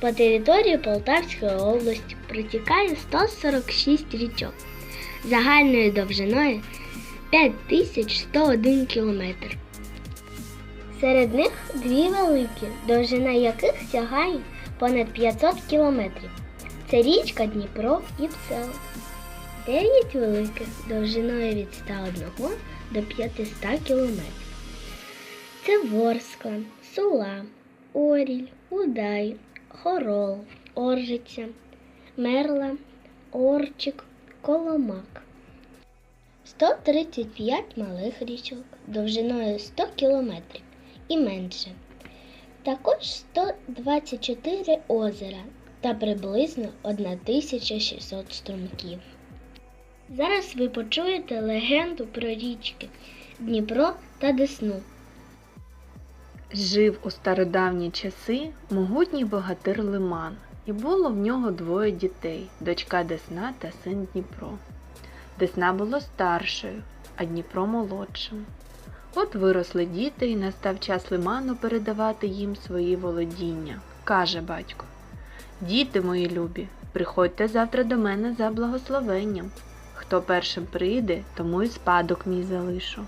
По території Полтавської області протікає 146 річок загальною довжиною 5101 кілометр. Серед них дві великі, довжина яких сягає понад 500 кілометрів. Це річка Дніпро і Псел. Дев'ять великих довжиною від 101 до 500 кілометрів. Це Ворскла, Сула, Оріль, Удай, Хорол, Оржиця, Мерла, Орчик, Коломак. 135 малих річок довжиною 100 кілометрів і менше. Також 124 озера та приблизно 1600 струмків. Зараз ви почуєте легенду про річки Дніпро та Десну. Жив у стародавні часи могутній богатир Лиман, і було в нього двоє дітей дочка Десна та син Дніпро. Десна було старшою, а Дніпро молодшим. От виросли діти, і настав час Лиману передавати їм свої володіння. Каже батько: Діти мої любі, приходьте завтра до мене за благословенням. Хто першим прийде, тому і спадок мій залишу.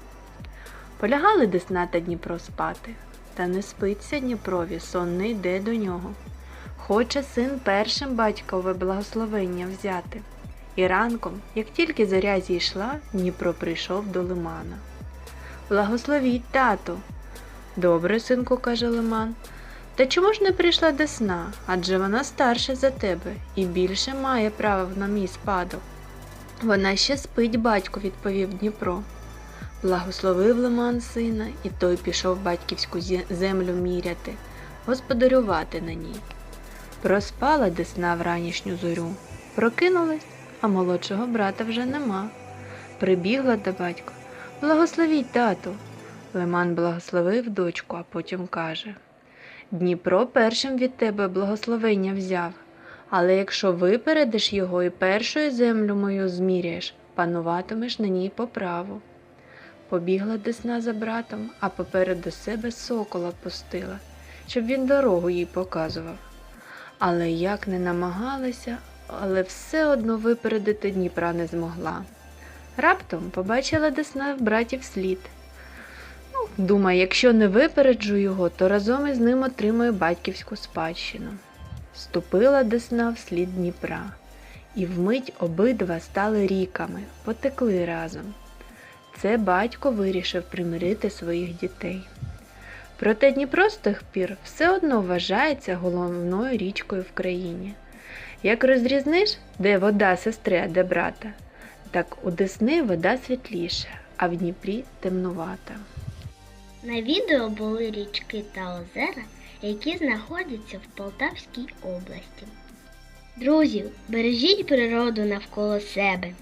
Полягали Десна та Дніпро спати. Та не спиться Дніпрові, сон не йде до нього. Хоче син першим батькове благословення взяти. І ранком, як тільки зоря зійшла, Дніпро прийшов до лимана. Благословіть, тату. Добре, синку, каже лиман. Та чому ж не прийшла десна? Адже вона старша за тебе і більше має право на мій спадок. Вона ще спить, батько, відповів Дніпро. Благословив Лиман сина, і той пішов батьківську землю міряти, господарювати на ній. Проспала десна вранішню зорю, прокинулась, а молодшого брата вже нема. Прибігла до батька. Благословіть, тату. Лиман благословив дочку, а потім каже Дніпро першим від тебе благословення взяв, але якщо випередиш його і першою землю мою зміряєш, пануватимеш на ній по праву. Побігла десна за братом, а попереду себе сокола пустила, щоб він дорогу їй показував. Але як не намагалася, але все одно випередити Дніпра не змогла. Раптом побачила десна в братів слід. Ну, думає, якщо не випереджу його, то разом із ним отримаю батьківську спадщину. Ступила десна вслід Дніпра, і вмить обидва стали ріками, потекли разом. Це батько вирішив примирити своїх дітей. Проте Дніпро з тих пір все одно вважається головною річкою в країні. Як розрізниш, де вода сестри, а де брата, так у Десни вода світліша, а в Дніпрі темнувата. На відео були річки та озера, які знаходяться в Полтавській області. Друзі, бережіть природу навколо себе.